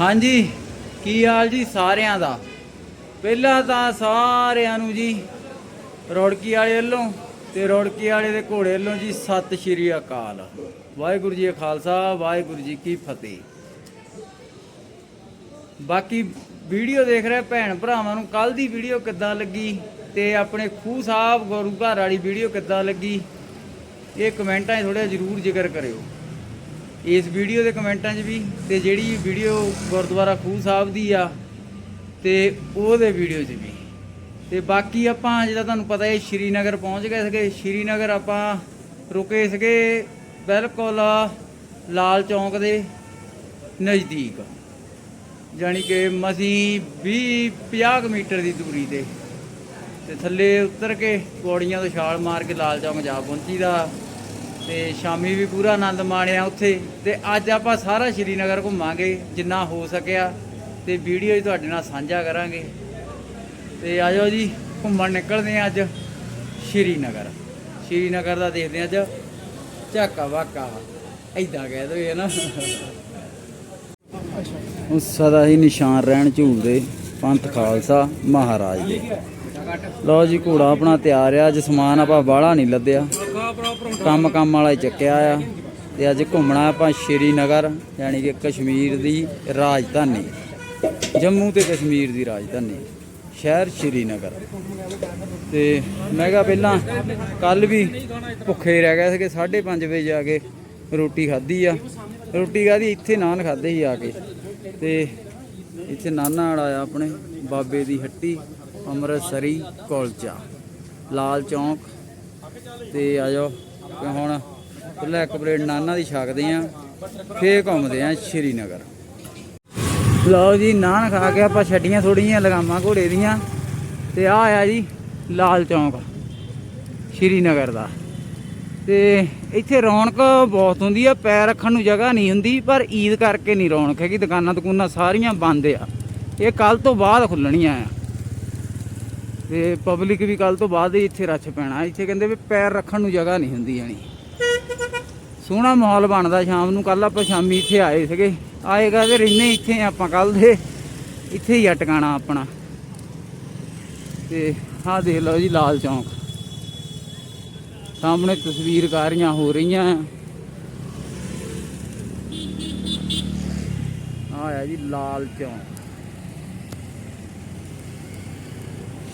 ਹਾਂਜੀ, ਕੀ ਹਾਲ ਜੀ ਸਾਰਿਆਂ ਦਾ? ਪਹਿਲਾਂ ਤਾਂ ਸਾਰਿਆਂ ਨੂੰ ਜੀ ਰੋੜਕੀ ਵਾਲੇ ਵੱਲੋਂ ਤੇ ਰੋੜਕੀ ਵਾਲੇ ਦੇ ਘੋੜੇ ਵੱਲੋਂ ਜੀ ਸਤਿ ਸ਼੍ਰੀ ਅਕਾਲ। ਵਾਹਿਗੁਰੂ ਜੀ ਖਾਲਸਾ, ਵਾਹਿਗੁਰੂ ਜੀ ਕੀ ਫਤਿਹ। ਬਾਕੀ ਵੀਡੀਓ ਦੇਖ ਰਿਹਾ ਭੈਣ ਭਰਾਵਾਂ ਨੂੰ ਕੱਲ ਦੀ ਵੀਡੀਓ ਕਿੱਦਾਂ ਲੱਗੀ ਤੇ ਆਪਣੇ ਖੂਹ ਸਾਹਿਬ ਗੁਰੂ ਘਰ ਵਾਲੀ ਵੀਡੀਓ ਕਿੱਦਾਂ ਲੱਗੀ, ਇਹ ਕਮੈਂਟਾਂ 'ਚ ਥੋੜਾ ਜ਼ਰੂਰ ਜ਼ਿਕਰ ਕਰਿਓ। ਇਸ ਵੀਡੀਓ ਦੇ ਕਮੈਂਟਾਂ 'ਚ ਵੀ ਤੇ ਜਿਹੜੀ ਵੀਡੀਓ ਗੁਰਦੁਆਰਾ ਖੂਹ ਸਾਹਿਬ ਦੀ ਆ ਤੇ ਉਹਦੇ ਵੀਡੀਓ 'ਚ ਵੀ। ਤੇ ਬਾਕੀ ਆਪਾਂ ਜਿਹੜਾ ਤੁਹਾਨੂੰ ਪਤਾ ਹੈ ਸ਼੍ਰੀਨਗਰ ਪਹੁੰਚ ਗਏ ਸੀਗੇ। ਸ਼੍ਰੀਨਗਰ ਆਪਾਂ ਰੁਕੇ ਸੀਗੇ ਬਿਲਕੁਲ ਲਾਲ ਚੌਂਕ ਦੇ ਨਜ਼ਦੀਕ। ਜਾਣੀ ਕਿ ਮਸੀਂ 20 50 ਕੁ ਮੀਟਰ ਦੀ ਦੂਰੀ ਤੇ। ਤੇ ਥੱਲੇ ਉਤਰ ਕੇ ਪੌੜੀਆਂ ਤੋਂ ਛਾਲ ਮਾਰ ਕੇ ਲਾਲ ਚੌਂਕ ਜਾ ਪਹੁੰਚੀਦਾ। ਤੇ ਸ਼ਾਮੀ ਵੀ ਪੂਰਾ ਆਨੰਦ ਮਾਣਿਆ ਉੱਥੇ। ਤੇ ਅੱਜ ਆਪਾਂ ਸਾਰਾ ਸ਼੍ਰੀਨਗਰ ਘੁੰਮਾਂਗੇ, ਜਿੰਨਾ ਹੋ ਸਕਿਆ। ਤੇ ਵੀਡੀਓ 'ਚ ਤੁਹਾਡੇ ਨਾਲ ਸਾਂਝਾ ਕਰਾਂਗੇ। ਤੇ ਆਜੋ ਜੀ, ਘੁੰਮਣ ਨਿਕਲਦੇ ਆ ਅੱਜ ਸ਼੍ਰੀਨਗਰ। ਸ਼੍ਰੀਨਗਰ ਦਾ ਦੇਖਦੇ ਆ ਅੱਜ ਝਾਕਾ ਵਾਕਾ। ਐਦਾਂ ਕਹਿ ਦੋ ਨਾ। ਉਸ ਸਦਾ ਹੀ ਨਿਸ਼ਾਨ ਰਹਿਣ ਝੂਲਦੇ। ਪੰਥ ਖਾਲਸਾ ਮਹਾਰਾਜ ਦੇ। ਲਓ ਜੀ, ਘੋੜਾ ਆਪਣਾ ਤਿਆਰ ਆ। ਅੱਜ ਸਮਾਨ ਆਪਾਂ ਬਾਹਲਾ ਨਹੀਂ ਲੱਦਿਆ। ਕੰਮ ਕੰਮ ਵਾਲਾ ਹੀ ਚੱਕਿਆ ਆ। ਤੇ ਅੱਜ ਘੁੰਮਣਾ ਆਪਾਂ ਸ਼੍ਰੀਨਗਰ, ਯਾਨੀ ਕਿ ਕਸ਼ਮੀਰ ਦੀ ਰਾਜਧਾਨੀ। ਜੰਮੂ ਤੇ ਕਸ਼ਮੀਰ ਦੀ ਰਾਜਧਾਨੀ। ਸ਼ਹਿਰ ਸ਼੍ਰੀਨਗਰ। ਤੇ ਮੈਂ ਕਿਹਾ ਪਹਿਲਾਂ ਕੱਲ ਵੀ ਭੁੱਖੇ ਰਹਿ ਗਏ ਸੀਗੇ 5:30 ਵਜੇ ਜਾ ਕੇ ਰੋਟੀ ਖਾਧੀ ਆ। ਰੋਟੀ ਖਾਧੀ, ਇੱਥੇ ਨਾਨ ਖਾਦੇ ਸੀ ਆ ਕੇ। ਤੇ ਇੱਥੇ ਨਾਨਾ ਵਾਲਾ ਆ ਆਪਣੇ, ਬਾਬੇ ਦੀ ਹੱਟੀ। ਅੰਮ੍ਰਿਤਸਰੀ ਕੁਲਚਾ। ਲਾਲ ਚੌਂਕ। ਤੇ ਆ ਜਾਓ ਤੇ ਹੁਣ ਪਹਿਲਾਂ ਇੱਕ ਪਲੇਟ ਨਾਨਾ ਦੀ ਛਕਦੇ ਆ। ਫੇਰ ਘੁੰਮਦੇ ਆ ਸ਼੍ਰੀਨਗਰ। ਲਓ ਜੀ, ਨਾਨ ਖਾ ਕੇ ਆਪਾਂ ਛੱਡੀਆਂ ਥੋੜੀਆਂ ਲਗਾਮਾਂ ਘੋੜੇ ਦੀਆਂ। ਤੇ ਆ ਆਇਆ ਜੀ, ਲਾਲ ਚੌਂਕ। ਸ਼੍ਰੀਨਗਰ ਦਾ। ਤੇ ਇੱਥੇ ਰੌਣਕ ਬਹੁਤ ਹੁੰਦੀ ਆ, ਪੈਰ ਰੱਖਣ ਨੂੰ ਜਗ੍ਹਾ ਨਹੀਂ ਹੁੰਦੀ, ਪਰ ਈਦ ਕਰਕੇ ਨਹੀਂ ਰੌਣਕ ਹੈਗੀ ਦੁਕਾਨਾਂ ਦੁਕਾਨਾਂ ਸਾਰੀਆਂ ਬੰਦ ਆ। ਇਹ ਕੱਲ ਤੋਂ ਬਾਅਦ ਖੁੱਲਣੀਆਂ ਆ। ਤੇ ਪਬਲਿਕ ਵੀ ਕੱਲ ਤੋਂ ਬਾਅਦ ਹੀ ਇੱਥੇ ਰੱਛ ਪੈਣਾ। ਇੱਥੇ ਕਹਿੰਦੇ ਵੀ ਪੈਰ ਰੱਖਣ ਨੂੰ ਜਗ੍ਹਾ ਨਹੀਂ ਹੁੰਦੀ ਜਾਣੀ। ਸੋਹਣਾ ਮਾਹੌਲ ਬਣਦਾ ਸ਼ਾਮ ਨੂੰ। ਕੱਲ ਆਪਾਂ ਸ਼ਾਮੀ ਇੱਥੇ ਆਏ ਸੀਗੇ। ਆਏਗਾ ਤੇ ਰਹਿੰਦੇ ਇੱਥੇ ਆਪਾਂ ਕੱਲ ਦੇ। ਇੱਥੇ ਹੀ ਆ ਟਿਕਾਣਾ ਆਪਣਾ। ਤੇ ਆਹ ਦੇਖ ਲਓ ਜੀ ਲਾਲ ਚੌਂਕ। ਸਾਹਮਣੇ ਤਸਵੀਰਕਾਰੀਆਂ ਹੋ ਰਹੀਆਂ ਆ। ਆ ਜੀ ਲਾਲ ਚੌਂਕ।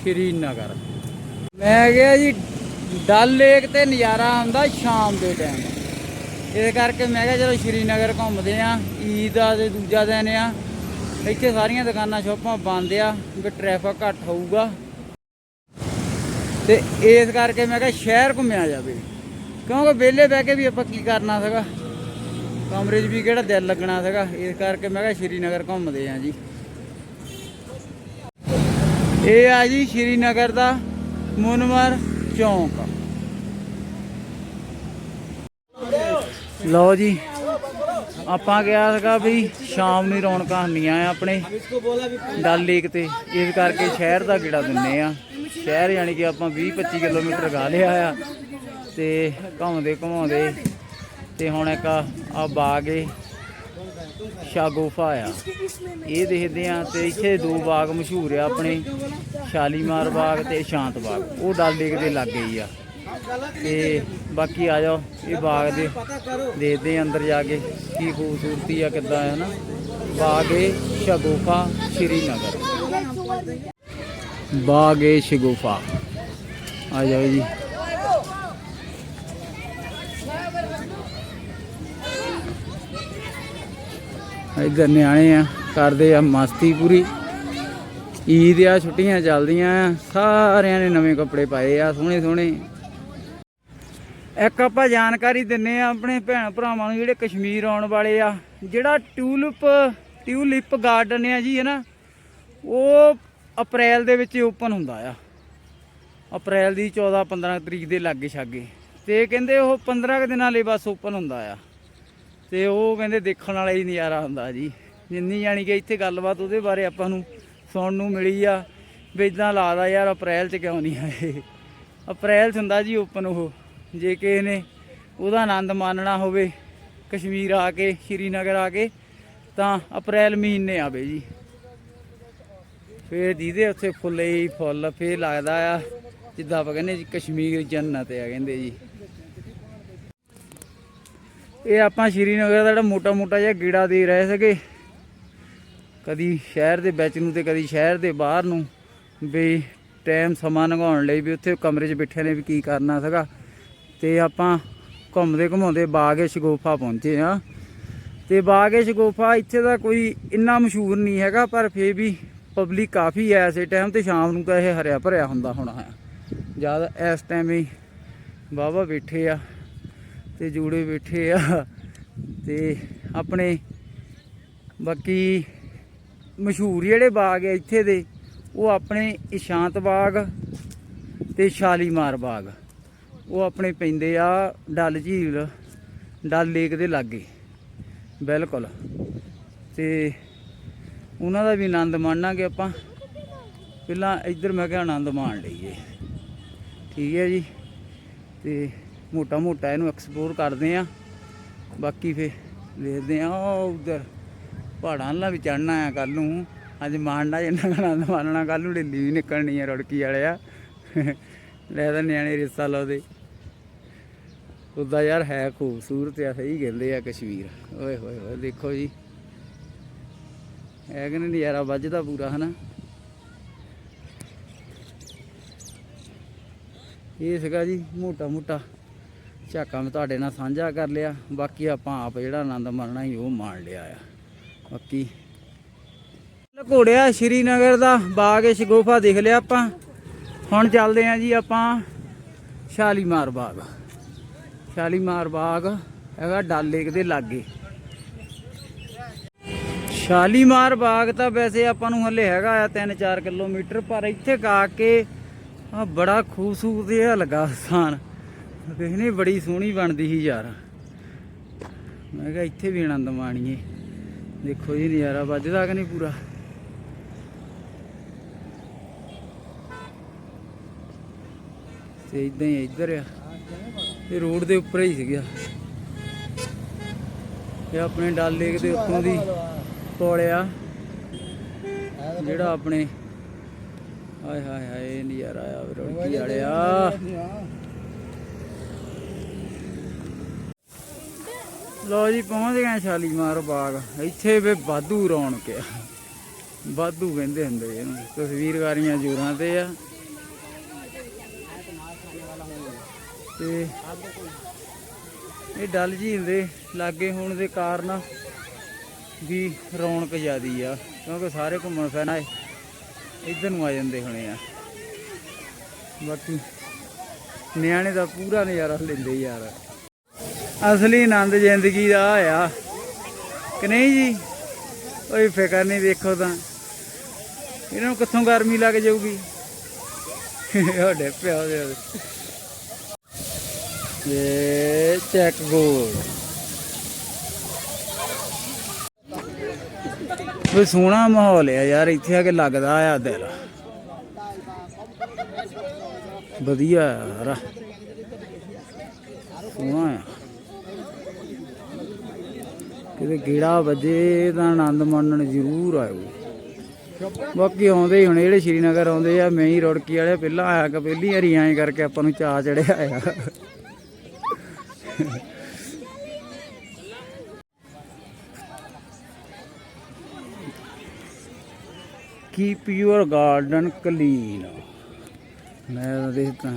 ਸ਼੍ਰੀਨਗਰ ਮੈਂ ਗਿਆ ਜੀ ਡਲ ਲੇਕ ਤੇ ਨਜ਼ਾਰਾ ਆਉਂਦਾ ਸ਼ਾਮ ਦੇ ਟਾਈਮ ਇਸ ਕਰਕੇ ਮੈਂ ਕਿਹਾ ਚਲੋ ਸ਼੍ਰੀਨਗਰ ਘੁੰਮਦੇ ਆ ਈਦ ਦਾ ਤੇ ਦੂਜਾ ਦਿਨ ਆ। ਇੱਥੇ ਸਾਰੀਆਂ ਦੁਕਾਨਾਂ ਸ਼ੋਪਾਂ ਬੰਦ ਆ, ਵੀ ਟ੍ਰੈਫਿਕ ਘੱਟ ਹੋਊਗਾ। ਤੇ ਇਸ ਕਰਕੇ ਮੈਂ ਕਿਹਾ ਸ਼ਹਿਰ ਘੁੰਮਿਆ ਜਾਵੇ। ਕਿਉਂਕਿ ਵਿਹਲੇ ਬਹਿ ਕੇ ਵੀ ਆਪਾਂ ਕੀ ਕਰਨਾ ਸੀਗਾ? ਕਮਰੇ 'ਚ ਵੀ ਕਿਹੜਾ ਦਿਲ ਲੱਗਣਾ ਸੀਗਾ? ਇਸ ਕਰਕੇ ਮੈਂ ਕਿਹਾ ਸ਼੍ਰੀਨਗਰ ਘੁੰਮਦੇ ਆ ਜੀ। ਇਹ ਆ ਜੀ ਸ਼੍ਰੀਨਗਰ ਦਾ ਮੁਨਮਰ ਚੌਂਕ। ਲਓ ਜੀ, ਆਪਾਂ ਕਿਹਾ ਸੀਗਾ ਵੀ ਸ਼ਾਮ ਨੂੰ ਰੌਣਕਾਂ ਹੁੰਦੀਆਂ ਆ ਆਪਣੇ। ਡਲ ਲੇਕ ਤੇ, ਇਸ ਕਰਕੇ ਸ਼ਹਿਰ ਦਾ ਗੇੜਾ ਦਿੰਨੇ ਆ। ਸ਼ਹਿਰ ਯਾਨੀ ਕਿ ਆਪਾਂ 20 25 ਕਿਲੋਮੀਟਰ ਗਾ ਲਿਆ ਆ ਤੇ ਘੁੰਮਦੇ ਘੁਮਾਉਂਦੇ ਤੇ ਹੁਣ ਇੱਕ ਆ ਬਾਗ ਏ। ਸ਼ਾਗੋਫਾ ਆ। ਇਹ ਦੇਖਦੇ ਆ ਤੇ ਇੱਥੇ ਦੋ ਬਾਗ ਮਸ਼ਹੂਰ ਆ, ਆਪਣੇ ਸ਼ਾਲੀਮਾਰ ਬਾਗ ਤੇ ਸ਼ਾਂਤ ਬਾਗ। ਉਹ ਡਲ ਲੇਕ ਦੇ ਲਾਗੇ ਹੀ ਆ। ਤੇ ਬਾਕੀ ਆ ਜਾਓ, ਇਹ ਬਾਗ ਦੇ ਦੇਖਦੇ ਅੰਦਰ ਜਾ ਕੇ ਕੀ ਖੂਬਸੂਰਤੀ ਆ, ਕਿੱਦਾਂ ਹੈ ਨਾ। ਬਾਗ ਏ ਸ਼ਗੋਫਾ, ਸ਼੍ਰੀਨਗਰ। ਬਾਗ ਏ ਸ਼ਗੋਫਾ। ਆ ਜਾਓ ਜੀ। ਇੱਧਰ ਨਿਆਣੇ ਆ, ਕਰਦੇ ਆ ਮਸਤੀ ਪੂਰੀ। ਈਦ ਆ, ਛੁੱਟੀਆਂ ਚੱਲਦੀਆਂ ਆ, ਸਾਰਿਆਂ ਨੇ ਨਵੇਂ ਕੱਪੜੇ ਪਾਏ ਆ, ਸੋਹਣੇ ਸੋਹਣੇ। ਇੱਕ ਆਪਾਂ ਜਾਣਕਾਰੀ ਦਿੰਨੇ ਆ ਆਪਣੇ ਭੈਣ ਭਰਾਵਾਂ ਨੂੰ, ਜਿਹੜੇ ਕਸ਼ਮੀਰ ਆਉਣ ਵਾਲੇ ਆ। ਜਿਹੜਾ ਟਿਊਲਿਪ ਟਿਊਲਿਪ ਗਾਰਡਨ ਆ ਜੀ, ਹੈ ਨਾ? ਉਹ ਅਪ੍ਰੈਲ ਦੇ ਵਿੱਚ ਓਪਨ ਹੁੰਦਾ ਆ। ਅਪ੍ਰੈਲ ਦੀ 14 15 ਤਰੀਕ ਦੇ ਲਾਗੇ ਛਾਗੇ ਤੇ ਕਹਿੰਦੇ ਉਹ 15 ਕੁ ਦਿਨਾਂ ਲਈ ਬਸ ਓਪਨ ਹੁੰਦਾ ਆ। ਤੇ ਉਹ ਕਹਿੰਦੇ ਦੇਖਣ ਵਾਲਾ ਹੀ ਨਜ਼ਾਰਾ ਹੁੰਦਾ ਜੀ। ਜਿੰਨੀ ਜਾਣੀ ਕਿ ਇੱਥੇ ਗੱਲਬਾਤ ਉਹਦੇ ਬਾਰੇ ਆਪਾਂ ਨੂੰ ਸੁਣਨ ਨੂੰ ਮਿਲੀ ਆ, ਵੀ ਇਦਾਂ ਲੱਗਦਾ ਯਾਰ ਅਪ੍ਰੈਲ 'ਚ ਕਿਉਂ ਨਹੀਂ ਆਏ। ਅਪ੍ਰੈਲ 'ਚ ਹੁੰਦਾ ਜੀ ਓਪਨ ਉਹ, ਜੇ ਕਿਸੇ ਨੇ ਉਹਦਾ ਆਨੰਦ ਮਾਣਨਾ ਹੋਵੇ, ਕਸ਼ਮੀਰ ਆ ਕੇ, ਸ਼੍ਰੀਨਗਰ ਆ ਕੇ, ਤਾਂ ਅਪ੍ਰੈਲ ਮਹੀਨੇ ਆਵੇ ਜੀ। ਫੇਰ ਜਿਹਦੇ ਉੱਥੇ ਫੁੱਲੇ ਹੀ ਫੁੱਲ, ਫੇਰ ਲੱਗਦਾ ਆ, ਜਿੱਦਾਂ ਆਪਾਂ ਕਹਿੰਦੇ ਜੀ ਕਸ਼ਮੀਰ ਜੰਨਤ ਆ ਕਹਿੰਦੇ ਜੀ। ਇਹ ਆਪਾਂ ਸ਼੍ਰੀਨਗਰ ਦਾ ਜਿਹੜਾ ਮੋਟਾ ਮੋਟਾ ਜਿਹਾ ਗੀੜਾ ਦੇ ਰਹੇ ਸੀਗੇ। ਕਦੀ ਸ਼ਹਿਰ ਦੇ ਵਿੱਚ ਨੂੰ ਤੇ ਕਦੀ ਸ਼ਹਿਰ ਦੇ ਬਾਹਰ ਨੂੰ ਵੀ ਟਾਈਮ ਸਮਾਂ ਲੰਘਾਉਣ ਲਈ ਵੀ ਉੱਥੇ ਕਮਰੇ 'ਚ ਬੈਠੇ ਨੇ ਵੀ ਕੀ ਕਰਨਾ ਸੀਗਾ। ਤੇ ਆਪਾਂ ਘੁੰਮਦੇ ਘੁਮਾਉਂਦੇ ਬਾਗ ਏ ਸ਼ਗੋਫਾ ਪਹੁੰਚੇ ਆ ਤੇ ਬਾਗ ਸ਼ਗੋਫਾ ਇੱਥੇ ਦਾ ਕੋਈ ਇੰਨਾ ਮਸ਼ਹੂਰ ਨਹੀਂ ਹੈਗਾ, ਪਰ ਫੇਰ ਵੀ ਪਬਲਿਕ ਕਾਫੀ ਐ ਇਸੇ ਟਾਈਮ ਤੇ ਸ਼ਾਮ ਨੂੰ ਤਾਂ ਇਹ ਹਰਿਆ ਭਰਿਆ ਹੁੰਦਾ ਹੋਣਾ ਹੈ। ਜਦ ਇਸ ਟਾਈਮ ਹੀ ਬਾਬਾ ਬੈਠੇ ਆ। ਤੇ ਜੂੜੇ ਬੈਠੇ ਆ ਤੇ ਆਪਣੇ ਬਾਕੀ ਮਸ਼ਹੂਰ ਜਿਹੜੇ ਬਾਗ ਆ ਇੱਥੇ ਦੇ, ਉਹ ਆਪਣੇ ਇਸ਼ਾਂਤ ਬਾਗ ਤੇ ਸ਼ਾਲੀਮਾਰ ਬਾਗ। ਉਹ ਆਪਣੇ ਪੈਂਦੇ ਆ ਡਲ ਝੀਲ, ਡਲ ਲੇਕ ਦੇ ਲਾਗੇ। ਬਿਲਕੁਲ। ਤੇ ਉਹਨਾਂ ਦਾ ਵੀ ਆਨੰਦ ਮਾਣਾਂਗੇ ਆਪਾਂ। ਪਹਿਲਾਂ ਇੱਧਰ ਮੈਂ ਕਿਹਾ ਆਨੰਦ ਮਾਣ ਲਈਏ। ਠੀਕ ਹੈ ਜੀ। ਤੇ ਮੋਟਾ ਮੋਟਾ ਇਹਨੂੰ ਐਕਸਪਲੋਰ ਕਰਦੇ ਆ। ਬਾਕੀ ਫੇ ਦੇਖਦੇ ਆ, ਉਹ ਉਧਰ ਪਹਾੜਾਂ ਨਾਲ ਵੀ ਚੜਨਾ ਆ ਕੱਲ ਨੂੰ। ਅੱਜ ਮਾਣਨਾ ਜਿੰਨਾ ਕੁ ਆਨੰਦ ਮਾਣਨਾ ਕੱਲ ਨੂੰ ਢਿੱਲੀ ਵੀ ਨਿਕਲਣੀ ਆ ਰੁੜਕੀ ਵਾਲਿਆ। ਲੈ ਤਾਂ ਨਿਆਣੇ ਰਿਸ਼ਤਾ ਲਾਉਂਦੇ ਉਦਾਂ ਯਾਰ ਹੈ ਖੂਬਸੂਰਤ ਆ, ਸਹੀ ਕਹਿੰਦੇ ਆ ਕਸ਼ਮੀਰ। ਓਏ ਹੋਏ ਹੋਏ, ਦੇਖੋ ਜੀ। ਹੈ ਕਿ ਨਹੀਂ ਨਜ਼ਾਰਾ ਵੱਜਦਾ ਪੂਰਾ, ਹਨਾ? ਇਹ ਸੀਗਾ ਜੀ ਮੋਟਾ ਮੋਟਾ ਝਾਕਾ ਮੈਂ ਤੁਹਾਡੇ ਨਾਲ ਸਾਂਝਾ ਕਰ ਲਿਆ। ਬਾਕੀ ਆਪਾਂ ਆਪ ਜਿਹੜਾ ਆਨੰਦ ਮਾਣਨਾ ਸੀ, ਉਹ ਮਾਣ ਲਿਆ ਆ। ਬਾਕੀ ਘੋੜਿਆ ਸ਼੍ਰੀਨਗਰ ਦਾ, ਬਾਗ ਏ ਗੁਫਾ ਦੇਖ ਲਿਆ ਆਪਾਂ। ਹੁਣ ਚੱਲਦੇ ਆਂ ਜੀ ਆਪਾਂ ਸ਼ਾਲੀਮਾਰ ਬਾਗ। ਸ਼ਾਲੀਮਾਰ ਬਾਗ ਹੈਗਾ ਡਲ ਲੇਕ ਦੇ ਲਾਗੇ। ਸ਼ਾਲੀਮਾਰ ਬਾਗ ਤਾਂ ਵੈਸੇ ਆਪਾਂ ਨੂੰ ਹੱਲੇ ਹੈਗਾ ਆ 3-4 ਕਿਲੋਮੀਟਰ, ਪਰ ਇੱਥੇ ਕਾ ਕੇ ਆ ਬੜਾ ਖੂਬਸੂਰਤ ਜਿਹਾ ਲੱਗਾ ਸਥਾਨ। ਦੇਖਨੇ ਬੜੀ ਸੋਹਣੀ ਬਣਦੀ ਸੀ ਯਾਰ। ਮੈਂ ਕਿਹਾ ਇੱਥੇ ਵੀ ਆਨੰਦ ਮਾਣੀਏ। ਦੇਖੋ ਜੀ, ਨਜ਼ਾਰਾ ਵੱਜਦਾ ਕਿ ਨਹੀਂ ਪੂਰਾ? ਤੇ ਇਦਾਂ ਹੀ ਇੱਧਰ ਆ। ਇਹ ਰੋਡ ਦੇ ਉੱਪਰ ਹੀ ਸੀਗਾ। ਇਹ ਆਪਣੇ ਡਲ ਲੇਕ ਦੇ ਉੱਤੋਂ ਦੀ ਪੁਲ ਜਿਹੜਾ ਆਪਣੇ ਹਾਏ ਹਾਏ ਹਾਏ ਨਜ਼ਾਰਾ ਆ ਰੋੜਕੀ ਵਾਲਿਆ ਲੋ ਜੀ, ਪਹੁੰਚ ਗਏ ਸ਼ਾਲੀਮਾਰ ਬਾਗ। ਇੱਥੇ ਵੀ ਵਾਧੂ ਰੌਣਕ ਆ। ਵਾਧੂ ਕਹਿੰਦੇ ਹੁੰਦੇ ਇਹਨੂੰ। ਤਸਵੀਰਕਾਰੀਆਂ ਜੋਰਾਂ ਤੇ ਆ। ਤੇ ਇਹ ਡਲ ਝੀਲ ਦੇ ਲਾਗੇ ਹੋਣ ਦੇ ਕਾਰਨ ਵੀ ਰੌਣਕ ਜ਼ਿਆਦੀ ਆ, ਕਿਉਂਕਿ ਸਾਰੇ ਘੁੰਮਣ ਫਿਰਨਾ ਇੱਧਰ ਨੂੰ ਆ ਜਾਂਦੇ ਹੋਣੇ ਆ। ਬਾਕੀ ਨਿਆਣੇ ਦਾ ਪੂਰਾ ਨਜ਼ਾਰਾ ਲੈਂਦੇ ਯਾਰ। ਅਸਲੀ ਆਨੰਦ ਜ਼ਿੰਦਗੀ ਦਾ ਆ ਕਿ ਨਹੀਂ ਜੀ? ਕੋਈ ਫਿਕਰ ਨਹੀਂ ਦੇਖੋ ਤਾਂ। ਇਹਨਾਂ ਨੂੰ ਕਿੱਥੋਂ ਗਰਮੀ ਲੱਗ ਜਾਊਗੀ? ਤੁਹਾਡੇ ਪਿਓ ਦੇ ਇਹ ਚੈੱਕ ਗੋਲ ਵੀ ਸੋਹਣਾ ਮਾਹੌਲ ਆ ਯਾਰ, ਇੱਥੇ ਆ ਕੇ ਲੱਗਦਾ ਆ ਦਿਲ। ਵਧੀਆ ਯਾਰ। ਸੋਹਣਾ ਆ। ਕਿਤੇ ਗੇੜਾ ਵੱਜੇ ਤਾਂ ਆਨੰਦ ਮਾਣਨ ਜ਼ਰੂਰ ਆਇਓ। ਬਾਕੀ ਆਉਂਦੇ ਹੀ ਹੁਣ ਜਿਹੜੇ ਸ਼੍ਰੀਨਗਰ ਆਉਂਦੇ ਆ, ਮੈਂ ਹੀ ਰੁੜਕੀ ਵਾਲੇ, ਪਹਿਲਾਂ ਆਇਆ ਕਿ ਪਹਿਲੀ ਹਰੀ ਐਂ ਕਰਕੇ ਆਪਾਂ ਨੂੰ ਚਾਅ ਚੜਿਆ ਆ। ਕੀਪ ਯੂਅਰ ਗਾਰਡਨ ਕਲੀਨ ਮੈਂ ਤਾਂ ਦੇਖਦਾ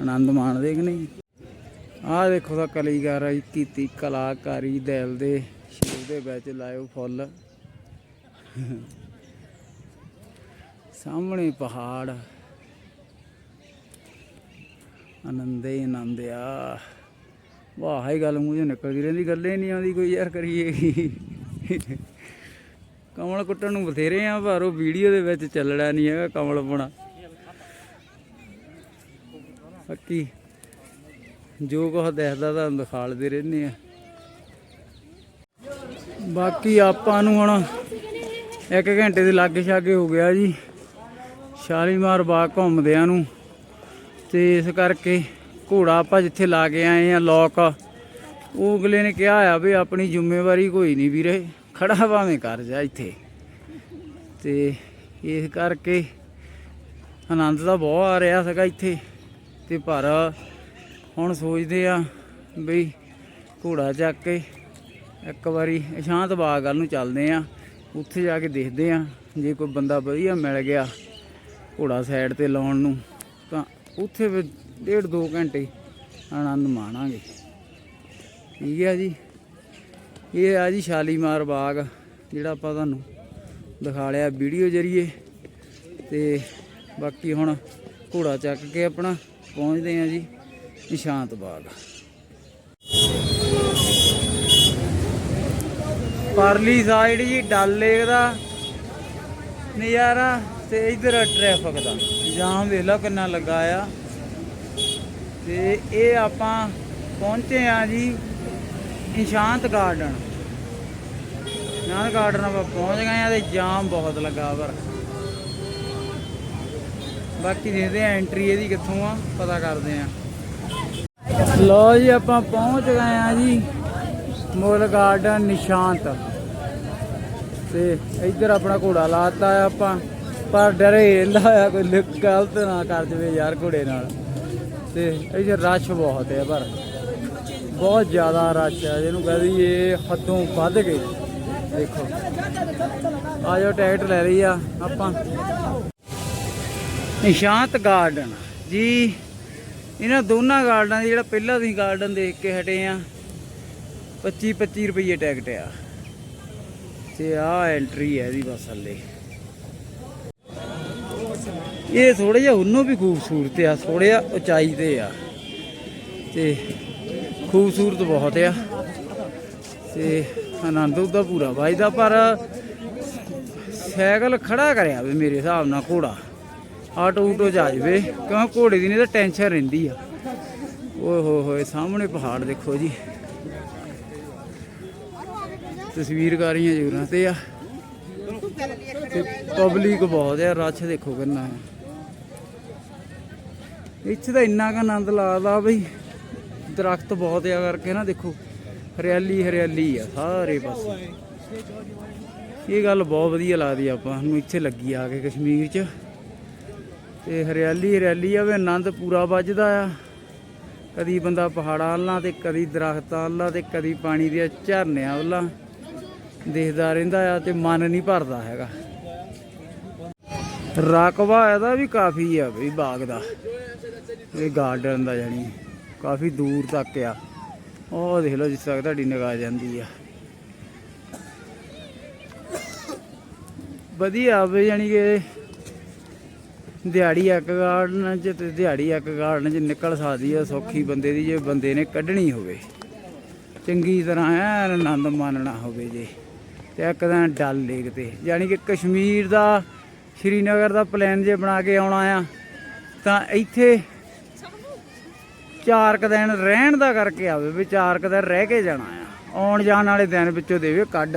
ਆਨੰਦ ਮਾਣਦੇ ਕਿ ਨਹੀਂ? ਆਹ ਦੇਖੋ ਤਾਂ ਕਲੀਕਾਰੀ ਕੀਤੀ ਕਲਾਕਾਰੀ ਦਿਲ ਦੇ, ਸ਼ੇਰ ਦੇ ਵਿੱਚ ਲਾਇਓ ਫੁੱਲ। ਸਾਹਮਣੇ ਪਹਾੜ। ਆਨੰਦੇ ਹੀ ਆਨੰਦ ਆ। ਵਾਹ ਹੀ ਗੱਲ ਮੂੰਹ ਚੋਂ ਨਿਕਲਦੀ ਰਹਿੰਦੀ, ਗੱਲੇ ਨਹੀਂ ਆਉਂਦੀ ਕੋਈ ਯਾਰ ਕਰੀਏ ਕੀ। ਕਮਲ ਕੁੱਟਣ ਨੂੰ ਬਥੇਰੇ ਆ, ਪਰ ਉਹ ਵੀਡੀਓ ਦੇ ਵਿੱਚ ਚੱਲਣਾ ਨਹੀਂ ਹੈਗਾ ਕਮਲ ਪੁਣਾ ਬਾਕੀ ਜੋ ਕੁਝ ਦਿਖਦਾ ਤੁਹਾਨੂੰ ਦਿਖਾਲਦੇ ਰਹਿੰਦੇ ਆ। ਬਾਕੀ ਆਪਾਂ ਨੂੰ ਹੁਣ ਇੱਕ ਘੰਟੇ ਦੇ ਲਾਗੇ ਛਾਗੇ ਹੋ ਗਿਆ ਜੀ। ਸ਼ਾਲੀਮਾਰ ਬਾਗ ਘੁੰਮਦਿਆਂ ਨੂੰ। ਤੇ ਇਸ ਕਰਕੇ ਘੋੜਾ ਆਪਾਂ ਜਿੱਥੇ ਲਾ ਕੇ ਆਏ ਆ ਲੋਕ, ਉਹ ਅਗਲੇ ਨੇ ਕਿਹਾ ਆ ਵੀ ਆਪਣੀ ਜ਼ਿੰਮੇਵਾਰੀ ਕੋਈ ਨਹੀਂ ਵੀਰੇ, ਖੜਾ ਭਾਵੇਂ ਕਰ ਜਾ ਇੱਥੇ। ਤੇ ਇਸ ਕਰਕੇ ਆਨੰਦ ਤਾਂ ਬਹੁਤ ਆ ਰਿਹਾ ਸੀਗਾ ਇੱਥੇ। ਤੇ ਪਰ ਹੁਣ ਸੋਚਦੇ ਆ ਬਈ ਘੋੜਾ ਚੱਕ ਕੇ ਇੱਕ ਵਾਰੀ ਅਸ਼ਾਂਤ ਬਾਗ ਵੱਲ ਨੂੰ ਚੱਲਦੇ ਆ। ਉੱਥੇ ਜਾ ਕੇ ਦੇਖਦੇ ਆ, ਜੇ ਕੋਈ ਬੰਦਾ ਵਧੀਆ ਮਿਲ ਗਿਆ ਘੋੜਾ ਸਾਈਡ ਤੇ ਲਾਉਣ ਨੂੰ, ਤਾਂ ਉੱਥੇ ਫਿਰ ਡੇਢ ਦੋ ਘੰਟੇ ਆਨੰਦ ਮਾਣਾਂਗੇ। ਠੀਕ ਹੈ ਜੀ। ਇਹ ਆ ਜੀ ਸ਼ਾਲੀਮਾਰ ਬਾਗ, ਜਿਹੜਾ ਆਪਾਂ ਤੁਹਾਨੂੰ ਦਿਖਾ ਲਿਆ ਵੀਡੀਓ ਜਰੀਏ। ਤੇ ਬਾਕੀ ਹੁਣ ਘੋੜਾ ਚੱਕ ਕੇ ਆਪਣਾ ਪਹੁੰਚਦੇ ਆ ਜੀ। ਨਿਸ਼ਾਂਤ ਬਾਗ ਪਰਲੀ ਸਾਈਡ ਜੀ, ਡਲ ਲੇਕ ਦਾ ਨਜ਼ਾਰਾ ਤੇ ਇਧਰ ਟ੍ਰੈਫਿਕ ਦਾ। ਜਾਮ ਵੇਖ ਲਓ ਕਿੰਨਾ ਲੱਗਾ ਆ। ਤੇ ਇਹ ਆਪਾਂ ਪਹੁੰਚੇ ਆ ਜੀ ਨਿਸ਼ਾਂਤ ਗਾਰਡਨ ਨਿਸ਼ਾਂਤ ਗਾਰਡਨ ਆਪਾਂ ਪਹੁੰਚ ਗਏ ਆ ਤੇ ਜਾਮ ਬਹੁਤ ਲੱਗਾ ਪਰ। ਬਾਕੀ ਦੇਖਦੇ ਆ ਐਂਟਰੀ ਇਹਦੀ ਕਿੱਥੋਂ ਆ, ਪਤਾ ਕਰਦੇ ਆ। ਲੋ ਜੀ, ਆਪਾਂ ਪਹੁੰਚ ਗਏ ਆ ਜੀ, ਮੁੱਲ ਗਾਰਡਨ ਨਿਸ਼ਾਂਤ। ਤੇ ਇੱਧਰ ਆਪਣਾ ਘੋੜਾ ਲਾਤਾ ਆ ਆਪਾਂ, ਪਰ ਡਰੇ ਰਹਿੰਦਾ ਆ ਕੋਈ ਗਲਤ ਨਾ ਕਰ ਜਵੇ ਯਾਰ ਘੋੜੇ ਨਾਲ। ਤੇ ਇੱਥੇ ਰਸ਼ ਬਹੁਤ ਹੈ ਪਰ, ਬਹੁਤ ਜ਼ਿਆਦਾ ਰਸ਼ ਹੈ ਜਿਹਨੂੰ ਕਹਦੀ ਇਹ ਹੱਦੋਂ ਵੱਧ ਗਏ। ਦੇਖੋ, ਆ ਜਾਓ, ਟਿਕਟ ਲੈ ਲਈ ਆ ਆਪਾਂ। ਨਿਸ਼ਾਂਤ ਗਾਰਡਨ, ਜੀ। ਇਹਨਾਂ ਦੋਨਾਂ ਗਾਰਡਨਾਂ ਦੀ ਜਿਹੜਾ ਪਹਿਲਾਂ ਤੁਸੀਂ ਗਾਰਡਨ ਦੇਖ ਕੇ ਹਟੇ ਆ 25 25 ਰੁਪਏ ਟਿਕਟ ਆ। ਤੇ ਆ ਐਂਟਰੀ ਹੈ ਇਹਦੀ ਬਸ ਹੱਲੇ ਇਹ ਥੋੜਾ ਜਿਹਾ ਉਹਨੂੰ ਵੀ ਖੂਬਸੂਰਤ ਆ, ਥੋੜ੍ਹਾ ਉਚਾਈ ਤੇ ਆ। ਤੇ ਖੂਬਸੂਰਤ ਬਹੁਤ ਆ। ਤੇ ਆਨੰਦ ਉਹਦਾ ਪੂਰਾ ਵੱਜਦਾ, ਪਰ ਸਾਈਕਲ ਖੜਾ ਕਰਿਆ ਵੀ ਮੇਰੇ ਹਿਸਾਬ ਨਾਲ ਘੋੜਾ। ਆਟੋ ਊਟੋ ਜਾ ਜਾਵੇ। ਕਿਉਂ ਘੋੜੇ ਦੀ ਨਹੀਂ ਤਾਂ ਟੈਨਸ਼ਨ ਰਹਿੰਦੀ ਆ। ਓਏ ਹੋਏ ਹੋਏ, ਸਾਹਮਣੇ ਪਹਾੜ ਦੇਖੋ ਜੀ। ਤਸਵੀਰਕਾਰੀਆਂ ਜ਼ਰੂਰਾਂ ਤੇ ਆ। ਤੇ ਪਬਲਿਕ ਬਹੁਤ ਆ, ਰਸ਼ ਦੇਖੋ ਕਿੰਨਾ ਹੈ ਇੱਥੇ ਤਾਂ ਇੰਨਾ ਕੁ ਆਨੰਦ ਲੱਗਦਾ ਬਈ। ਦਰਖਤ ਬਹੁਤ ਆ ਕਰਕੇ ਨਾ ਦੇਖੋ, ਹਰਿਆਲੀ ਹਰਿਆਲੀ ਆ ਸਾਰੇ ਪਾਸੇ। ਇਹ ਗੱਲ ਬਹੁਤ ਵਧੀਆ ਲੱਗਦੀ ਆਪਾਂ ਨੂੰ, ਇੱਥੇ ਲੱਗੀ ਆ ਕੇ ਕਸ਼ਮੀਰ 'ਚ। ਤੇ ਹਰਿਆਲੀ ਹਰਿਆਲੀ ਆ ਵੀ, ਆਨੰਦ ਪੂਰਾ ਵੱਜਦਾ ਆ। ਕਦੀ ਬੰਦਾ ਪਹਾੜਾਂ ਵੱਲਾਂ ਤੇ ਕਦੀ ਦਰਖਤਾਂ ਵੱਲਾਂ ਤੇ ਕਦੀ ਪਾਣੀ ਦੇ ਝਰਨਿਆਂ ਵੱਲਾਂ ਦੇਖਦਾ ਰਹਿੰਦਾ ਆ ਤੇ ਮਨ ਨਹੀਂ ਭਰਦਾ ਹੈਗਾ। ਰਕਬਾ ਇਹਦਾ ਵੀ ਕਾਫੀ ਆ ਬਈ ਬਾਗ ਦਾ, ਇਹ ਗਾਰਡਨ ਦਾ ਜਾਨੀ ਕਾਫੀ ਦੂਰ ਤੱਕ ਆ। ਉਹ ਦੇਖ ਲਓ ਜਿਸ ਤੱਕ ਤੁਹਾਡੀ ਨਿਗਾਹ ਜਾਂਦੀ ਆ। ਵਧੀਆ ਵੀ ਜਾਨੀ ਕਿ ਦਿਹਾੜੀ ਇੱਕ ਗਾਰਡਨ ਚ ਤੇ ਦਿਹਾੜੀ ਇੱਕ ਗਾਰਡਨ ਚ ਨਿਕਲ ਸਕਦੀ ਆ ਸੌਖੀ ਬੰਦੇ ਦੀ, ਜੇ ਬੰਦੇ ਨੇ ਕੱਢਣੀ ਹੋਵੇ। ਚੰਗੀ ਤਰ੍ਹਾਂ ਐਨ ਆਨੰਦ ਮਾਣਨਾ ਹੋਵੇ ਜੇ। ਤੇ ਇੱਕ ਦਿਨ ਡਲ ਲੇਕ ਤੇ, ਯਾਨੀ ਕਿ ਕਸ਼ਮੀਰ ਦਾ, ਸ਼੍ਰੀਨਗਰ ਦਾ ਪਲਾਨ ਜੇ ਬਣਾ ਕੇ ਆਉਣਾ ਆ, ਤਾਂ ਇੱਥੇ ਚਾਰ ਕੁ ਦਿਨ ਰਹਿਣ ਦਾ ਕਰਕੇ ਆਵੇ ਵੀ ਚਾਰ ਕੁ ਦਿਨ ਰਹਿ ਕੇ ਜਾਣਾ ਆ। ਆਉਣ ਜਾਣ ਵਾਲੇ ਦਿਨ ਵਿੱਚੋਂ ਦੇਵੇ ਕੱਢ।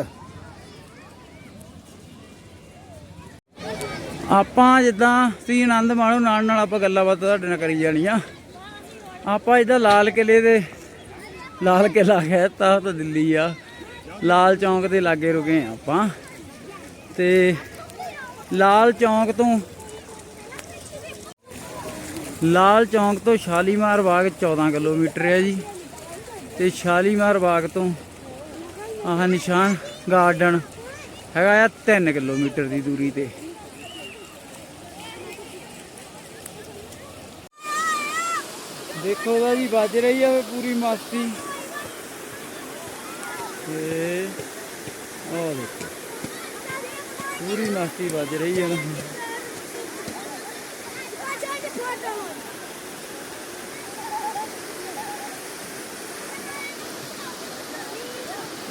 ਆਪਾਂ ਜਿੱਦਾਂ ਤੁਸੀਂ ਆਨੰਦ ਮਾਣੋ, ਨਾਲ ਨਾਲ ਆਪਾਂ ਗੱਲਾਂ ਬਾਤਾਂ ਤੁਹਾਡੇ ਨਾਲ ਕਰੀ ਜਾਣੀਆਂ। ਆਪਾਂ ਇਦਾਂ ਲਾਲ ਕਿਲੇ ਦੇ, ਲਾਲ ਕਿਲਾ ਕਹਿਤਾ ਤਾਂ ਦਿੱਲੀ ਆ। ਲਾਲ ਚੌਂਕ ਦੇ ਲਾਗੇ ਰੁਕੇ ਆ ਆਪਾਂ। ਤੇ ਲਾਲ ਚੌਂਕ ਤੋਂ, ਲਾਲ ਚੌਂਕ ਤੋਂ ਸ਼ਾਲੀਮਾਰ ਬਾਗ 14 ਕਿਲੋਮੀਟਰ ਹੈ ਜੀ। ਤੇ ਸ਼ਾਲੀਮਾਰ ਬਾਗ ਤੋਂ ਆਹ ਨਿਸ਼ਾਨ ਗਾਰਡਨ ਹੈਗਾ ਆ 3 ਕਿਲੋਮੀਟਰ ਦੀ ਦੂਰੀ ਤੇ। ਦੇਖੋ ਦਾ ਜੀ ਵੱਜ ਰਹੀ ਆ ਪੂਰੀ ਮਸਤੀ ਤੇ ਉਹ ਦੇਖੋ ਪੂਰੀ ਮਸਤੀ ਵੱਜ ਰਹੀ ਹੈ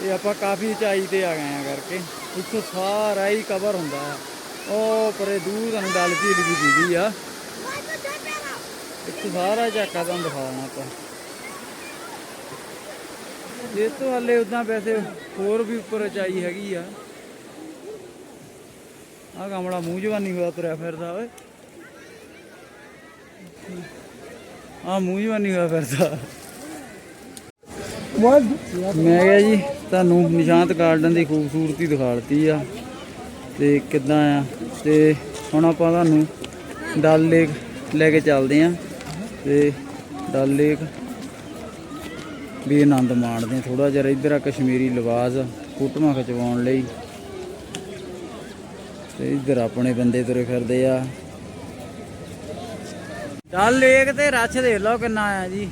ਇਹ ਆਪਾਂ ਕਾਫੀ ਉਚਾਈ ਤੇ ਆ ਗਏ ਆ ਕਰਕੇ ਇੱਥੋਂ ਸਾਰਾ ਹੀ ਕਵਰ ਹੁੰਦਾ ਆ ਉਹ ਪਰੇ ਦੂਰ ਤੁਹਾਨੂੰ ਡਲ ਝੀਲ ਵੀ ਦੀਦੀ ਆ ਇੱਥੇ ਸਾਰਾ ਝਾਕਾ ਤੁਹਾਨੂੰ ਦਿਖਾਉਣਾ ਆਪਾਂ। ਇਹ ਤੋਂ ਹੱਲੇ ਉਦਾਂ ਵੈਸੇ ਹੋਰ ਵੀ ਉੱਪਰ ਉਚਾਈ ਹੈਗੀ ਆ। ਆ ਕਮਲਾ ਮੂੰਹ ਜਵਾਨੀ ਹੋਇਆ ਤੁਰਿਆ ਫਿਰਦਾ, ਓਏ। ਆ ਮੂੰਹ ਜਵਾਨੀ ਹੋਇਆ ਫਿਰਦਾ। ਮੈਂ ਕਿਹਾ ਜੀ, ਤੁਹਾਨੂੰ ਨਿਸ਼ਾਂਤ ਗਾਰਡਨ ਦੀ ਖੂਬਸੂਰਤੀ ਦਿਖਾਲਤੀ ਆ ਤੇ ਕਿੱਦਾਂ ਆ। ਤੇ ਹੁਣ ਆਪਾਂ ਤੁਹਾਨੂੰ ਡਲ ਲੇਕ ਲੈ ਕੇ ਚੱਲਦੇ ਆ। ਤੇ ਡਲ ਲੇਕ। ਵੀ ਆਨੰਦ ਮਾਣਦੇ ਥੋੜਾ ਜਿਹਾ। ਇੱਧਰ ਆ ਕਸ਼ਮੀਰੀ ਲਿਵਾਜ਼ ਫੋਟੋਆਂ ਖਿਚਵਾਉਣ ਲਈ। ਤੇ ਇੱਧਰ ਆਪਣੇ ਬੰਦੇ ਤੁਰੇ ਫਿਰਦੇ ਆ। ਡਲ ਲੇਕ ਤੇ ਰੱਛ ਦੇਖ ਲਓ ਕਿੰਨਾ ਆ ਜੀ।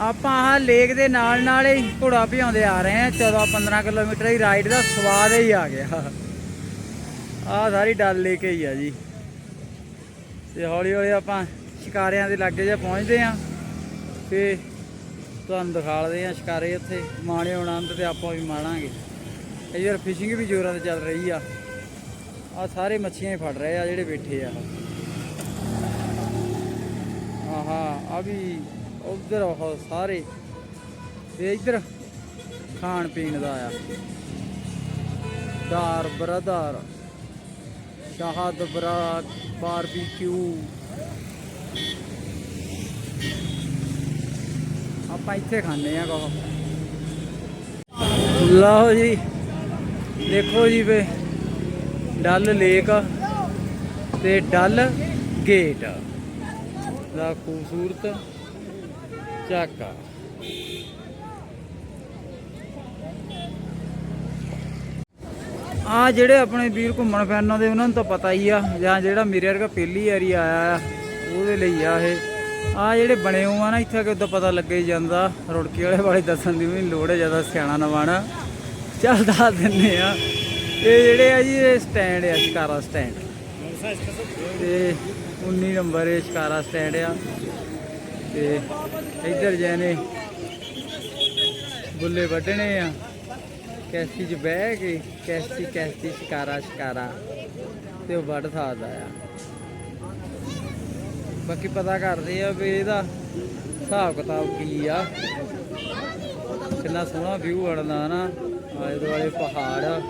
ਆਪਾਂ ਆਹ ਲੇਕ ਦੇ ਨਾਲ ਨਾਲ ਹੀ ਘੋੜਾ ਭਿਆਉਂਦੇ ਆ ਰਹੇ ਆ। 14 15 ਕਿਲੋਮੀਟਰ ਦੀ ਰਾਈਡ ਦਾ ਸਵਾਦ ਹੀ ਆ ਗਿਆ। ਆਹ ਸਾਰੀ ਡਲ ਲੇਕ ਹੀ ਆ ਜੀ। ਤੇ ਹੌਲੀ ਹੌਲੀ ਆਪਾਂ ਸ਼ਿਕਾਰਿਆਂ ਦੇ ਲਾਗੇ ਜੇ ਪਹੁੰਚਦੇ ਆ ਤੇ ਤੁਹਾਨੂੰ ਦਿਖਾਲਦੇ ਆ ਸ਼ਿਕਾਰੇ ਉੱਥੇ ਮਾਣੇ ਆਨੰਦ ਤੇ ਆਪਾਂ ਵੀ ਮਾਣਾਂਗੇ। ਇਧਰ ਫਿਸ਼ਿੰਗ ਵੀ ਜ਼ੋਰਾਂ ਤੇ ਚੱਲ ਰਹੀ ਆ। ਆ ਸਾਰੇ ਮੱਛੀਆਂ ਹੀ ਫੜ ਰਹੇ ਆ ਜਿਹੜੇ ਬੈਠੇ ਆ। ਆਹਾ ਆ ਵੀ ਉਧਰ ਉਹ ਸਾਰੇ। ਤੇ ਇਧਰ ਖਾਣ ਪੀਣ ਦਾ ਆ। ਦਾਰ ਬਰਦਰ। ਸ਼ਾਹਦ ਬਰਾ ਬਾਰਬੀਕਿਊ ਆਪਾਂ ਇੱਥੇ ਖਾਂਦੇ ਆ ਕੋ ਲਓ ਜੀ, ਦੇਖੋ ਜੀ ਵੇ, ਡਲ ਲੇਕ ਤੇ ਡਲ ਗੇਟ। ਦਾ ਖੂਬਸੂਰਤ ਝਾਕਾ। ਆ ਜਿਹੜੇ ਆਪਣੇ ਵੀਰ ਘੁੰਮਣ ਫਿਰਨ ਆਉਂਦੇ ਉਹਨਾਂ ਨੂੰ ਤਾਂ ਪਤਾ ਹੀ ਆ, ਜਾਂ ਜਿਹੜਾ ਮੇਰੇ ਵਰਗਾ ਪਹਿਲੀ ਵਾਰੀ ਆਇਆ ਆ, ਉਹਦੇ ਲਈ ਆ ਇਹ। ਆ ਜਿਹੜੇ ਬਣੇ ਹੋਏ ਆ ਨਾ, ਇੱਥੇ ਕਿ ਉਦੋਂ ਪਤਾ ਲੱਗੇ ਹੀ ਜਾਂਦਾ। ਰੁੜਕੀ ਵਾਲੇ ਵਾਲੇ ਦੱਸਣ ਦੀ ਵੀ ਲੋੜ ਹੈ, ਜ਼ਿਆਦਾ ਸਿਆਣਾ ਨਵਾਣਾ ਚੱਲ ਦੱਸ ਦਿੰਨੇ ਆ। ਇਹ ਜਿਹੜੇ ਆ ਜੀ, ਇਹ ਸਟੈਂਡ ਆ, ਸ਼ਿਕਾਰਾ ਸਟੈਂਡ। ਤੇ 19 ਨੰਬਰ ਇਹ ਸ਼ਿਕਾਰਾ ਸਟੈਂਡ ਆ। ਤੇ ਇੱਧਰ ਜੈਨੇ ਬੁੱਲੇ ਵੱਢਣੇ ਆ। ਕੈਸੀ 'ਚ ਬਹਿ ਕੇ, ਕੈਸੀ ਕੈਸੀ, ਸ਼ਿਕਾਰਾ ਸ਼ਿਕਾਰਾ। ਤੇ ਉਹ ਵੱਢ ਸਕਦਾ ਆ। ਬਾਕੀ ਪਤਾ ਕਰਦੇ ਆ ਵੀ ਇਹਦਾ ਹਿਸਾਬ ਕਿਤਾਬ ਕੀ ਆ। ਕਿੰਨਾ ਸੋਹਣਾ ਵਿਊ ਬਣਦਾ ਨਾ ਆਲੇ ਦੁਆਲੇ ਪਹਾੜ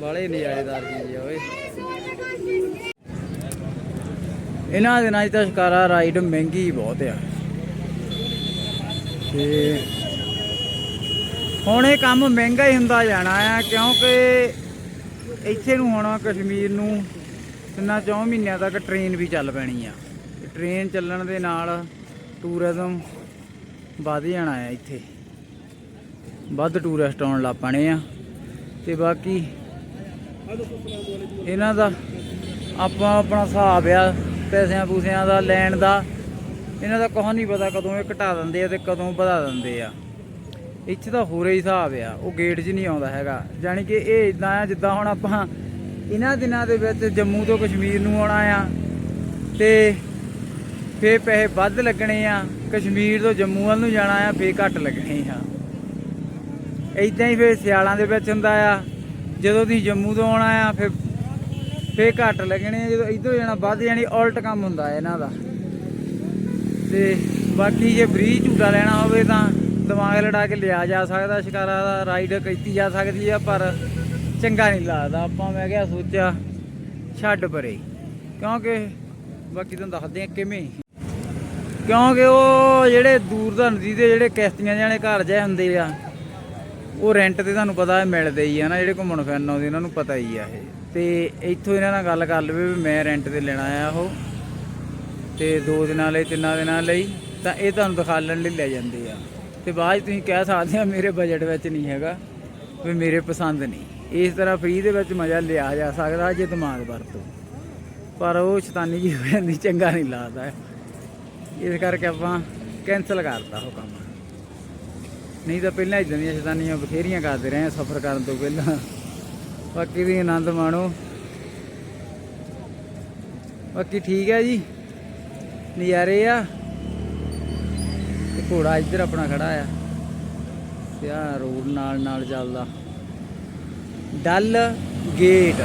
ਬਾਲੇ ਨਜ਼ਾਰੇਦਾਰ ਚੀਜ਼ ਆ ਓਏ। ਇਹਨਾਂ ਦਿਨਾਂ 'ਚ ਤਾਂ ਸ਼ਿਕਾਰਾ ਰਾਈਡ ਮਹਿੰਗੀ ਬਹੁਤ ਆ। ਤੇ ਹੁਣ ਇਹ ਕੰਮ ਮਹਿੰਗਾ ਹੀ ਹੁੰਦਾ ਜਾਣਾ ਆ, ਕਿਉਂਕਿ ਇੱਥੇ ਨੂੰ ਹੁਣ ਕਸ਼ਮੀਰ ਨੂੰ ਤਿੰਨਾਂ ਚੌਂ ਮਹੀਨਿਆਂ ਤੱਕ ਟ੍ਰੇਨ ਵੀ ਚੱਲ ਪੈਣੀ ਆ। ਟ੍ਰੇਨ ਚੱਲਣ ਦੇ ਨਾਲ ਟੂਰਿਜ਼ਮ ਵਧ ਜਾਣਾ ਆ ਇੱਥੇ। ਵੱਧ ਟੂਰਿਸਟ ਆਉਣ ਲੱਗ ਪੈਣੇ ਆ। ਤੇ ਬਾਕੀ ਇਹਨਾਂ ਦਾ ਆਪਾਂ ਆਪਣਾ ਹਿਸਾਬ ਆ, ਪੈਸਿਆਂ ਪੂਸਿਆਂ ਦਾ, ਲੈਣ ਦਾ। ਇਹਨਾਂ ਦਾ ਕੁਛ ਨਹੀਂ ਪਤਾ ਕਦੋਂ ਇਹ ਘਟਾ ਦਿੰਦੇ ਆ ਤੇ ਕਦੋਂ ਵਧਾ ਦਿੰਦੇ ਆ। ਇੱਥੇ ਤਾਂ ਹੋਰ ਹੀ ਹਿਸਾਬ ਆ, ਉਹ ਗੇਟ 'ਚ ਨਹੀਂ ਆਉਂਦਾ ਹੈਗਾ। ਯਾਨੀ ਕਿ ਇਹ ਇਦਾਂ ਆ, ਜਿੱਦਾਂ ਹੁਣ ਆਪਾਂ ਇਹਨਾਂ ਦਿਨਾਂ ਦੇ ਵਿੱਚ ਜੰਮੂ ਤੋਂ ਕਸ਼ਮੀਰ ਨੂੰ ਆਉਣਾ ਆ। ਤੇ ਫੇ ਪੈਸੇ ਵੱਧ ਲੱਗਣੇ ਆ, ਕਸ਼ਮੀਰ ਤੋਂ ਜੰਮੂ ਵੱਲ ਨੂੰ ਜਾਣਾ ਆ ਫੇ ਘੱਟ ਲੱਗਣੇ ਆ। ਇਦਾਂ ਹੀ ਫੇ ਸਿਆਲਾਂ ਦੇ ਵਿੱਚ ਹੁੰਦਾ ਆ, ਜਦੋਂ ਤੁਸੀਂ ਜੰਮੂ ਤੋਂ ਆਉਣਾ ਆ ਫੇ ਫੇ ਘੱਟ ਲੱਗਣੇ ਆ, ਜਦੋਂ ਇੱਧਰ ਜਾਣਾ, ਵੱਧ ਜਾਣੀ, ਉਲਟ ਕੰਮ ਹੁੰਦਾ ਆ ਇਹਨਾਂ ਦਾ। ਤੇ ਬਾਕੀ ਜੇ ਫ੍ਰੀ ਝੂਟਾ ਲੈਣਾ ਹੋਵੇ ਤਾਂ ਦਿਮਾਗ ਲੜਾ ਕੇ ਲਿਆ ਜਾ ਸਕਦਾ, ਸ਼ਿਕਾਰਾ ਦਾ ਰਾਈਡ ਕੀਤੀ ਜਾ ਸਕਦੀ ਆ, ਪਰ ਚੰਗਾ ਨਹੀਂ ਲੱਗਦਾ। ਆਪਾਂ ਮੈਂ ਕਿਹਾ ਸੋਚਿਆ, ਛੱਡ ਪਰੇ। ਕਿਉਂਕਿ ਬਾਕੀ ਤੁਹਾਨੂੰ ਦੱਸਦੇ ਆ ਕਿਵੇਂ ਕਿਉਂਕਿ ਉਹ ਜਿਹੜੇ ਦੂਰ ਦਾ ਨਦੀ ਦੇ ਜਿਹੜੇ ਕਿਸ਼ਤੀਆਂ ਜਾਣੇ ਘਰ ਜੇ ਹੁੰਦੇ ਆ, ਉਹ ਰੈਂਟ ਤੇ ਤੁਹਾਨੂੰ ਪਤਾ ਹੈ ਮਿਲਦੇ ਹੀ ਆ ਨਾ, ਜਿਹੜੇ ਘੁੰਮਣ ਫਿਰਨ ਆਉਂਦੇ, ਇਹਨਾਂ ਨੂੰ ਪਤਾ ਹੀ ਆ ਇਹ। ਤੇ ਇੱਥੋਂ ਇਹਨਾਂ ਨਾਲ ਗੱਲ ਕਰ ਲਵੇ ਵੀ ਮੈਂ ਰੈਂਟ ਤੇ ਲੈਣਾ ਆ ਉਹ, ਤੇ ਦੋ ਦਿਨਾਂ ਲਈ, ਤਿੰਨਾਂ ਦਿਨਾਂ ਲਈ, ਤਾਂ ਇਹ ਤੁਹਾਨੂੰ ਦਿਖਾਲਣ ਲਈ ਲੈ ਜਾਂਦੇ ਆ। ਤੇ ਬਾਅਦ 'ਚ ਤੁਸੀਂ ਕਹਿ ਸਕਦੇ ਆ, ਮੇਰੇ ਬਜਟ ਵਿੱਚ ਨਹੀਂ ਹੈਗਾ, ਵੀ ਮੇਰੇ ਪਸੰਦ ਨਹੀਂ। ਇਸ ਤਰ੍ਹਾਂ ਫ੍ਰੀ ਦੇ ਵਿੱਚ ਮਜ਼ਾ ਲਿਆ ਜਾ ਸਕਦਾ, ਜੇ ਦਿਮਾਗ ਵਰਤੋ। ਪਰ ਉਹ ਸ਼ੈਤਾਨੀ ਜੀ ਹੋ ਜਾਂਦੀ, ਚੰਗਾ ਨਹੀਂ ਲੱਗਦਾ। ਇਸ ਕਰਕੇ ਆਪਾਂ ਕੈਨਸਲ ਕਰਤਾ ਉਹ ਕੰਮ। ਨਹੀਂ ਤਾਂ ਪਹਿਲਾਂ ਇਦਾਂ ਦੀਆਂ ਸ਼ੈਤਾਨੀਆਂ ਬਥੇਰੀਆਂ ਕਰਦੇ ਰਹੇ, ਸਫ਼ਰ ਕਰਨ ਤੋਂ ਪਹਿਲਾਂ। ਬਾਕੀ ਵੀ ਆਨੰਦ ਮਾਣੋ। ਬਾਕੀ ਠੀਕ ਹੈ ਜੀ। ਨਜ਼ਾਰੇ ਆ। ਤੇ ਘੋੜਾ ਇੱਧਰ ਆਪਣਾ ਖੜਾ ਆ। ਤੇ ਆ ਰੋਡ ਨਾਲ ਨਾਲ ਚੱਲਦਾ। ਡਲ ਗੇਟ।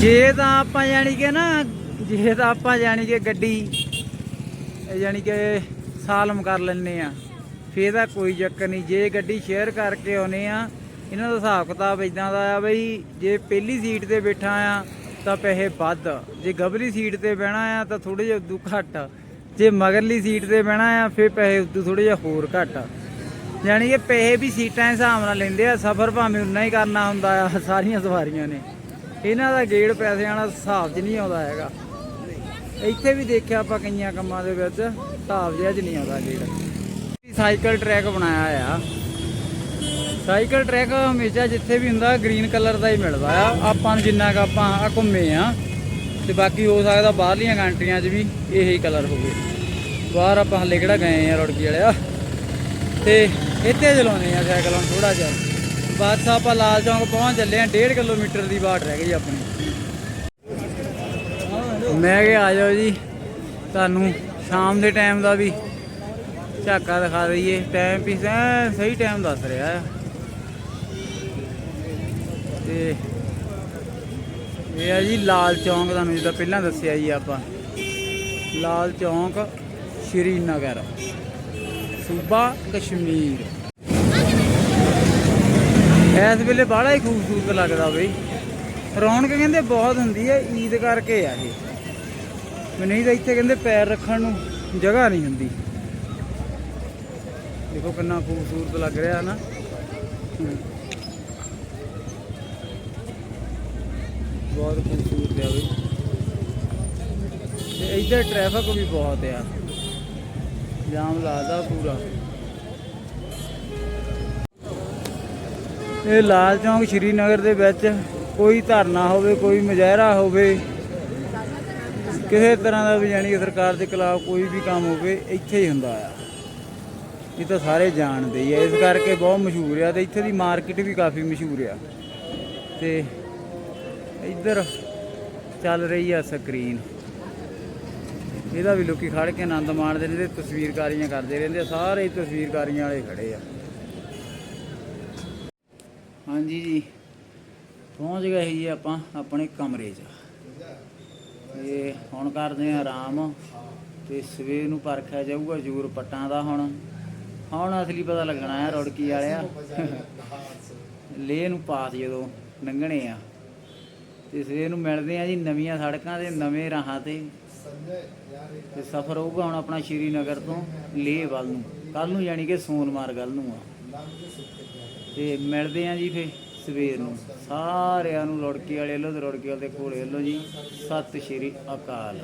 ਜੇ ਤਾਂ ਆਪਾਂ ਜਾਣੀ ਕਿ ਨਾ, ਜੇ ਤਾਂ ਆਪਾਂ ਜਾਣੀ ਕਿ ਗੱਡੀ ਜਾਣੀ ਕਿ ਸਾਲਮ ਕਰ ਲੈਨੇ ਆ। ਫੇਰ ਤਾਂ ਕੋਈ ਚੱਕਰ ਨਹੀਂ। ਜੇ ਗੱਡੀ ਸ਼ੇਅਰ ਕਰਕੇ ਆਉਨੇ ਆ, ਇਹਨਾਂ ਦਾ ਹਿਸਾਬ ਕਿਤਾਬ ਇਦਾਂ ਦਾ ਆ ਬਈ, ਜੇ ਪਹਿਲੀ ਸੀਟ ਤੇ ਬੈਠਾ ਆ, ਤਾਂ ਪੈਸੇ ਵੱਧ। ਜੇ ਗਬਲੀ ਸੀਟ ਤੇ ਬਹਿਣਾ ਆ, ਤਾਂ ਥੋੜੇ ਜਿਹਾ ਉਦੋਂ ਘੱਟ। ਜੇ ਮਗਰਲੀ ਸੀਟ ਤੇ ਬਹਿਣਾ ਆ ਫੇ ਪੈਸੇ ਉਦੋਂ ਥੋੜੇ ਜਿਹਾ ਹੋਰ ਘੱਟ। ਆ ਯਾਨੀ ਕਿ ਪੈਸੇ ਵੀ ਸੀਟਾਂ ਦੇ ਹਿਸਾਬ ਨਾਲ ਲੈਂਦੇ ਆ। ਸਫ਼ਰ ਭਾਵੇਂ ਉਨਾ ਹੀ ਕਰਨਾ ਹੁੰਦਾ ਆ, ਸਾਰੀਆਂ ਸਵਾਰੀਆਂ ਨੇ। ਇਹਨਾਂ ਦਾ ਗੇੜ ਪੈਸਿਆਂ ਵਾਲਾ ਹਿਸਾਬ 'ਚ ਨਹੀਂ ਆਉਂਦਾ ਹੈਗਾ। ਇੱਥੇ ਵੀ ਦੇਖਿਆ ਆਪਾਂ ਕਈਆਂ ਕੰਮਾਂ ਦੇ ਵਿੱਚ, ਹਿਸਾਬ ਜਿਹਾ 'ਚ ਨਹੀਂ ਆਉਂਦਾ ਗੇੜ। ਸਾਈਕਲ ਟਰੈਕ ਬਣਾਇਆ ਆ। ਸਾਈਕਲ ਟਰੈਕ ਹਮੇਸ਼ਾ ਜਿੱਥੇ ਵੀ ਹੁੰਦਾ, ਗ੍ਰੀਨ ਕਲਰ ਦਾ ਹੀ ਮਿਲਦਾ ਆ। ਆਪਾਂ ਨੂੰ ਜਿੰਨਾ ਕੁ ਆਪਾਂ ਆ ਘੁੰਮੇ ਆ, ਤੇ ਬਾਕੀ ਹੋ ਸਕਦਾ ਬਾਹਰਲੀਆਂ ਕੰਟਰੀਆਂ 'ਚ ਵੀ ਇਹੀ ਕਲਰ ਹੋਵੇ। ਬਾਹਰ ਆਪਾਂ ਹਲੇ ਕਿਹੜਾ ਗਏ ਆ, ਰੁੜਕੀ ਵਾਲਿਆ। ਤੇ ਇੱਥੇ ਚਲਾਉਂਦੇ ਆ ਸਾਈਕਲ ਹੁਣ ਥੋੜਾ ਜਿਹਾ। ਬਸ ਆਪਾਂ ਲਾਲ ਚੌਂਕ ਪਹੁੰਚ ਚੱਲੇ ਆ 1.5 ਕਿਲੋਮੀਟਰ ਦੀ ਬਾਟ ਰਹਿ ਗਈ ਆਪਣੀ। ਮੈਂ ਕਿ ਆ ਜਾਓ ਜੀ, ਤੁਹਾਨੂੰ ਸ਼ਾਮ ਦੇ ਟਾਈਮ ਦਾ ਵੀ ਝਾਕਾ ਦਿਖਾ ਦਈਏ। ਟਾਈਮ ਵੀ ਐਨ ਸਹੀ ਟਾਈਮ ਦੱਸ ਰਿਹਾ ਆ। ਤੇ ਇਹ ਆ ਜੀ ਲਾਲ ਚੌਂਕ, ਤੁਹਾਨੂੰ ਜਿੱਦਾਂ ਪਹਿਲਾਂ ਦੱਸਿਆ ਜੀ ਆਪਾਂ। ਲਾਲ ਚੌਂਕ ਸ਼੍ਰੀਨਗਰ ਸੂਬਾ ਕਸ਼ਮੀਰ। ਇਸ ਵੇਲੇ ਬਾਹਲਾ ਹੀ ਖੂਬਸੂਰਤ ਲੱਗਦਾ ਬਈ। ਰੌਣਕ ਕਹਿੰਦੇ ਬਹੁਤ ਹੁੰਦੀ ਹੈ ਈਦ ਕਰਕੇ ਆ ਇਹ। ਨਹੀਂ ਤਾਂ ਇੱਥੇ ਕਹਿੰਦੇ ਪੈਰ ਰੱਖਣ ਨੂੰ ਜਗ੍ਹਾ ਨਹੀਂ ਹੁੰਦੀ। ਦੇਖੋ ਕਿੰਨਾ ਖੂਬਸੂਰਤ ਲੱਗ ਰਿਹਾ ਨਾ। ਬਹੁਤ ਖੂਬਸੂਰਤ ਹੈ ਬਈ। ਤੇ ਇੱਧਰ ਟ੍ਰੈਫਿਕ ਵੀ ਬਹੁਤ ਆ। ਜਾਮ ਲਾਦਾ ਪੂਰਾ। ਇਹ ਲਾਲ ਚੌਂਕ ਸ਼੍ਰੀਨਗਰ ਦੇ ਵਿੱਚ ਕੋਈ ਧਰਨਾ ਹੋਵੇ, ਕੋਈ ਮੁਜ਼ਾਹਰਾ ਹੋਵੇ, ਕਿਸੇ ਤਰ੍ਹਾਂ ਦਾ ਵੀ ਜਾਣੀ ਸਰਕਾਰ ਦੇ ਖਿਲਾਫ ਕੋਈ ਵੀ ਕੰਮ ਹੋਵੇ, ਇੱਥੇ ਹੀ ਹੁੰਦਾ ਆ। ਇਹ ਤਾਂ ਸਾਰੇ ਜਾਣਦੇ ਹੀ ਆ। ਇਸ ਕਰਕੇ ਬਹੁਤ ਮਸ਼ਹੂਰ ਆ ਤੇ ਇੱਥੇ ਦੀ ਮਾਰਕੀਟ ਵੀ ਕਾਫੀ ਮਸ਼ਹੂਰ ਆ। ਤੇ ਇੱਧਰ ਚੱਲ ਰਹੀ ਆ ਸਕਰੀਨ। ਇਹਦਾ ਵੀ ਲੋਕੀ ਖੜ ਕੇ ਆਨੰਦ ਮਾਣਦੇ ਨੇ ਤੇ ਤਸਵੀਰਕਾਰੀਆਂ ਕਰਦੇ ਰਹਿੰਦੇ ਆ। ਸਾਰੇ ਤਸਵੀਰਕਾਰੀਆਂ ਵਾਲੇ ਖੜੇ ਆ। ਹਾਂਜੀ ਜੀ। ਪਹੁੰਚ ਗਏ ਸੀ ਜੀ ਆਪਾਂ ਆਪਣੇ ਕਮਰੇ 'ਚ। ਤੇ ਹੁਣ ਕਰਦੇ ਆ ਆਰਾਮ। ਤੇ ਸਵੇਰ ਨੂੰ ਪਰਖਿਆ ਜਾਊਗਾ ਜੂਰ ਪੱਟਾਂ ਦਾ ਹੁਣ। ਹੁਣ ਅਸਲੀ ਪਤਾ ਲੱਗਣਾ ਆ ਰੁੜਕੀ ਵਾਲਿਆ। ਲੇ ਨੂੰ ਪਾਸ ਜਦੋਂ ਲੰਘਣੇ ਆ। ਤੇ ਸਵੇਰ ਨੂੰ ਮਿਲਦੇ ਆ ਜੀ ਨਵੀਆਂ ਸੜਕਾਂ ਤੇ, ਨਵੇਂ ਰਾਹਾਂ ਤੇ। ਤੇ ਸਫ਼ਰ ਹੋਊਗਾ ਹੁਣ ਆਪਣਾ ਸ਼੍ਰੀਨਗਰ ਤੋਂ ਲੇਹ ਵੱਲ ਨੂੰ। ਕੱਲ ਨੂੰ ਯਾਨੀ ਕਿ ਸੋਨਮਾਰਗ ਵੱਲ ਨੂੰ ਆ। ਤੇ ਮਿਲਦੇ ਆ ਜੀ ਫੇ ਸਵੇਰ ਨੂੰ। ਸਾਰਿਆਂ ਨੂੰ ਲੁੜਕੀ ਵਾਲੇ ਵੱਲੋਂ ਤੇ ਲੁੜਕੀ ਵਾਲੇ ਦੇ ਘੋੜੇ ਵੱਲੋਂ ਜੀ। ਸਤਿ ਸ਼੍ਰੀ ਅਕਾਲ।